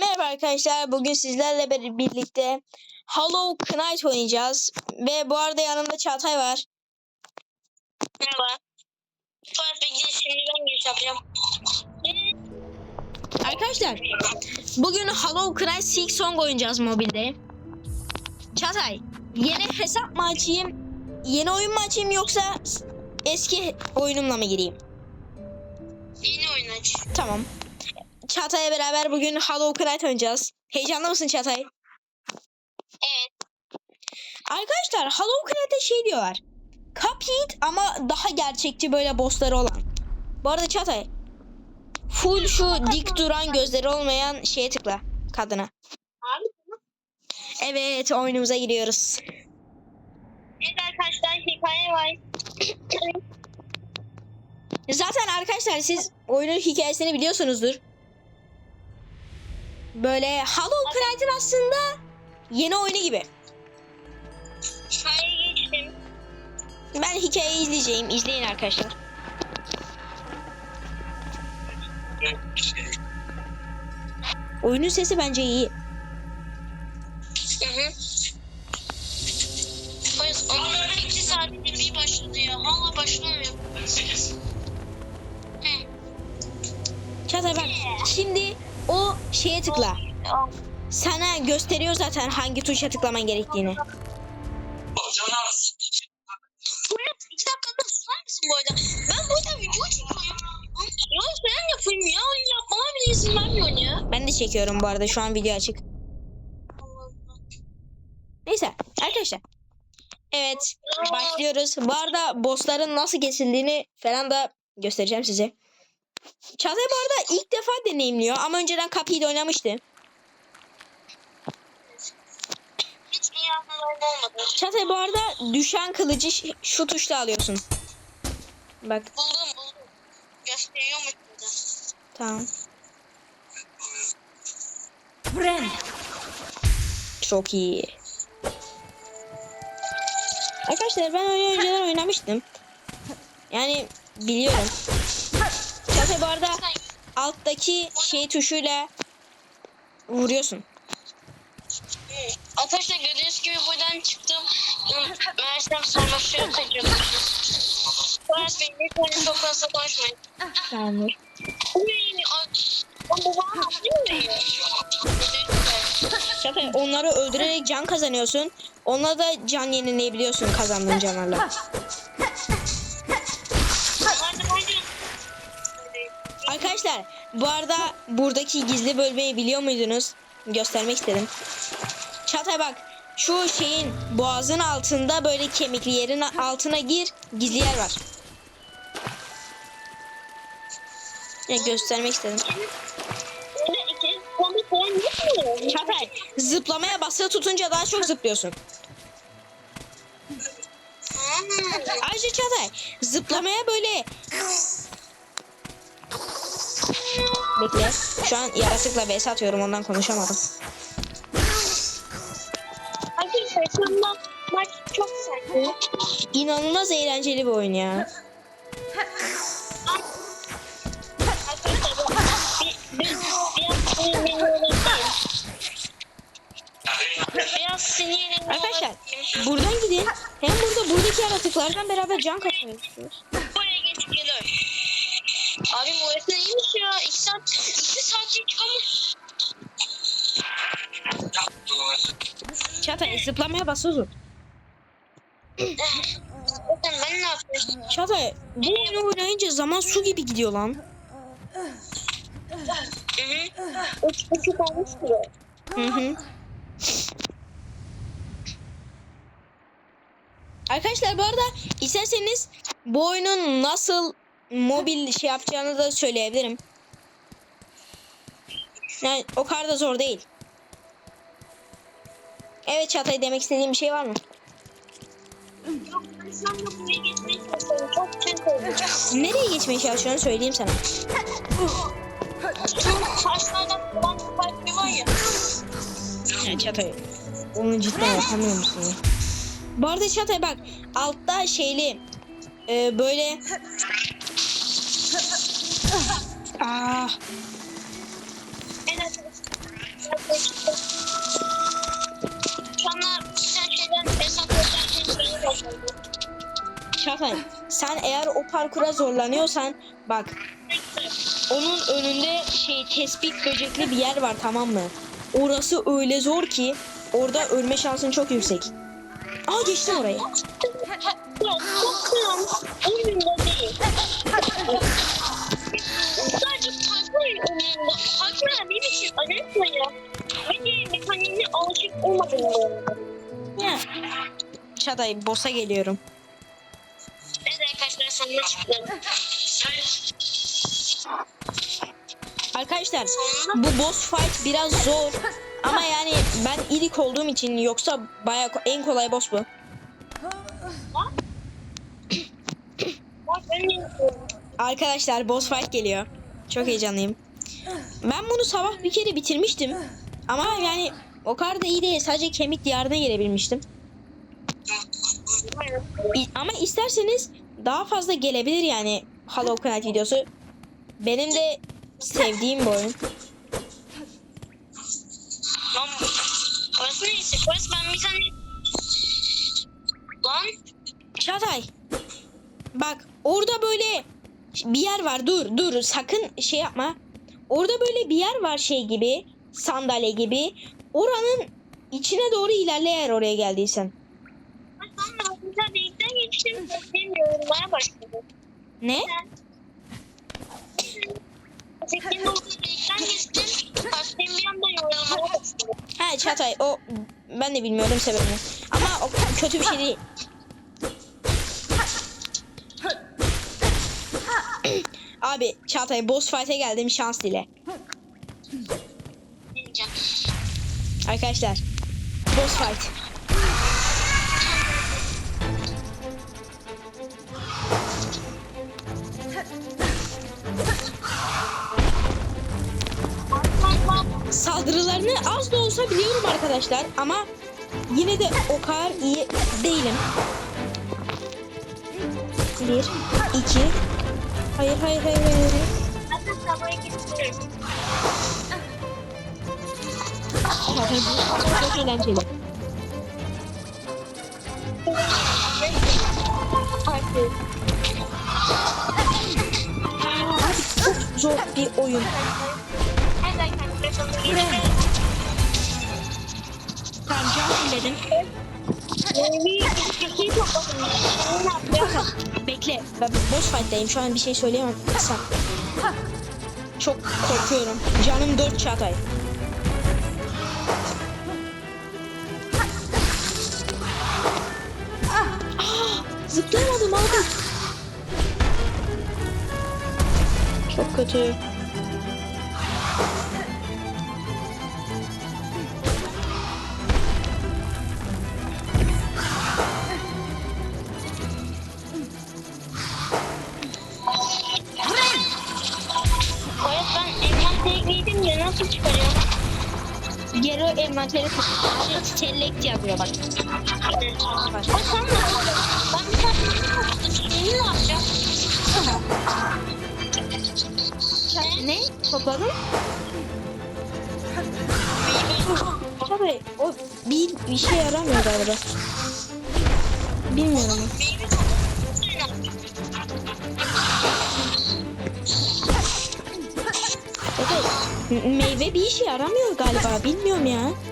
Merhaba arkadaşlar. Bugün sizlerle bir- birlikte Hollow Knight oynayacağız. Ve bu arada yanımda Çağatay var. Merhaba. Şimdi ben giriş yapacağım. Arkadaşlar bugün Hollow Knight Silk Song oynayacağız mobilde. Çağatay yeni hesap mı açayım? Yeni oyun mu açayım yoksa eski oyunumla mı gireyim? Yeni oyun aç. Tamam. Çağatay'la beraber bugün Hollow Knight oynayacağız. Heyecanlı mısın Çağatay? Evet. Arkadaşlar Hollow Knight'e şey diyorlar. Cuphead ama daha gerçekçi böyle bossları olan. Bu arada Çağatay. Full şu dik duran gözleri olmayan şeye tıkla. Kadına. Evet oyunumuza giriyoruz. Evet arkadaşlar hikaye var. Zaten arkadaşlar siz oyunun hikayesini biliyorsunuzdur. Böyle Hollow Knight'in aslında yeni oyunu gibi. Hikaye geçtim. Ben hikayeyi izleyeceğim. İzleyin arkadaşlar. Oyunun sesi bence iyi. Hı hı. Polis onun iki bir başladı ya. Hala başlamıyor. Hı. Çağatay bak şimdi şeye tıkla. Sana gösteriyor zaten hangi tuşa tıklaman gerektiğini. Polis iki dakikada sunar mısın bu arada? Ben bu arada video çekiyorum. Ya sen yapayım ya. Yapmama bile izin vermiyorsun ya. Ben de çekiyorum bu arada şu an video açık. Neyse arkadaşlar. Evet başlıyoruz. Bu arada bossların nasıl kesildiğini falan da göstereceğim size. Çağatay bu arada ilk defa deneyimliyor ama önceden Cuphead oynamıştı. Hiç iyi anılarım olmadı. Çağatay bu arada düşen kılıcı şu tuşla alıyorsun. Bak Buldum buldum. Gösteriyormuş burada. tamam. Çok iyi. Arkadaşlar ben oyunu önceden oynamıştım. Yani biliyorum. Çağatay bu arada alttaki şey tuşuyla vuruyorsun. Arkadaşlar gördüğünüz gibi buradan çıktım. Meğersem sarmaşığı kaçırdım. Polis Bey lütfen fazla konuşmayın. Tamamdır. Çağatay onları öldürerek can kazanıyorsun. Onunla da can yenileyebiliyorsun kazandığın canlarla. Bu arada buradaki gizli bölmeyi biliyor muydunuz? Göstermek istedim. Çağatay bak şu şeyin boğazın altında böyle kemikli yerin altına gir gizli yer var. Ya göstermek istedim. Çağatay zıplamaya basılı tutunca daha çok zıplıyorsun. Ayrıca Çağatay zıplamaya böyle Bekle. Şu an yaratıkla vs atıyorum ondan konuşamadım. Arkadaşlar sonunda maç çok sardı. İnanılmaz eğlenceli bir oyun ya. Biraz sinirleniyor Arkadaşlar buradan gidin. Hem burada buradaki yaratıklardan beraber can katmaya Abi bu öğretmen iyiymiş ya. İki saat, iki saat çıkamış. Çağatay zıplamaya basıyorsun. Öğretmen ben ne yapayım? Çağatay bu oyunu oynayınca zaman su gibi gidiyor lan. Üç buçuk olmuş diyor. Hı hı. Arkadaşlar bu arada isterseniz bu oyunun nasıl mobil şey yapacağını da söyleyebilirim. Yani o kadar da zor değil. Evet Çağatay demek istediğim bir şey var mı? Nereye geçmeye çalışıyorsun söyleyeyim sana. Şu ya. Ya onu cidden yapamıyor musun ya? Bu arada Çağatay bak altta şeyli e, böyle Aa. Sen eğer o parkura zorlanıyorsan bak onun önünde şey tespit böcekli bir yer var tamam mı? Orası öyle zor ki orada ölme şansın çok yüksek. Aa geçtim orayı. Sadece oyununda. Parkur benim için acayip ya. Ve de mekaniğine alışık olmadığım. Ya. Çağatay boss'a geliyorum. Evet arkadaşlar sonuna çıktı. Arkadaşlar bu boss fight biraz zor. Ama yani ben ilk olduğum için yoksa bayağı en kolay boss bu. Arkadaşlar boss fight geliyor. Çok heyecanlıyım. Ben bunu sabah bir kere bitirmiştim. Ama yani o kadar da iyi değil. Sadece kemik diyarına gelebilmiştim. Ama isterseniz daha fazla gelebilir yani Hollow Knight videosu. Benim de sevdiğim bir oyun. Lan burası neyse? Burası ben bir tane... Lan Çağatay. Bak orada böyle bir yer var. Dur dur sakın şey yapma. Orada böyle bir yer var şey gibi. Sandalye gibi. Oranın içine doğru ilerle eğer oraya geldiysen. ben altında geçtim. Başladı. Ne? Geçtim. Bir anda yorulmaya. Ha Çağatay o ben de bilmiyorum sebebini. Ama o kötü bir şey değil. Abi Çağatay boss fight'e geldim şans dile. Arkadaşlar boss fight. Saldırılarını az da olsa biliyorum arkadaşlar ama yine de o kadar iyi değilim. Bir, iki. Hayır hayır hayır hayır. Ben de sabaya bu çok eğlenceli. Abi çok zor bir oyun. Tamam can dedim. Bekle ben boss fight'tayım şu an bir şey söyleyemem. Sen. Çok korkuyorum. Canım 4 çatay. Ah, zıplayamadım abi. Çok kötü. Envanteri. Abi select yazıyor bak. O sen ne? Ben bir tane ne yapacağım? Ne? Topladın? Tabii o bir, bir şey yaramıyor galiba. Bilmiyorum. Meyve bir işe yaramıyor galiba. Bilmiyorum ya.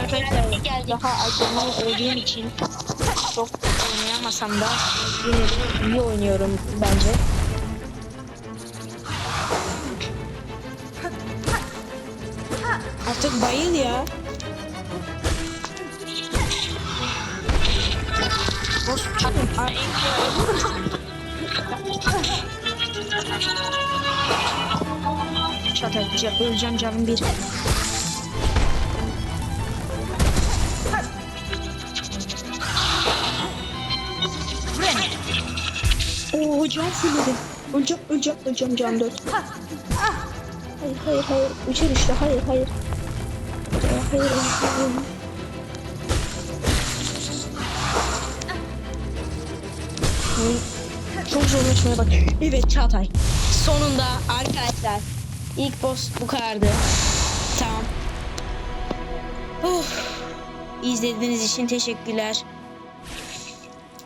Arkadaşlar daha acemi olduğum için çok oynayamasam da yine iyi oynuyorum bence. Artık bayıl ya. Çatacağım, öleceğim canım bir. Oo can fullledim. Öleceğim, öleceğim, öleceğim can dört. Hayır. hayır hayır. Üçe düştü hayır hayır. Hayır hayır. hayır. Çok zorlaşmaya bak. Evet Çağatay. Sonunda arkadaşlar. ilk boss bu kadardı. Tamam. Uf. İzlediğiniz için teşekkürler.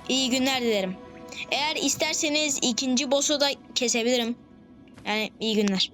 İyi günler dilerim. Eğer isterseniz ikinci boss'u da kesebilirim. Yani iyi günler.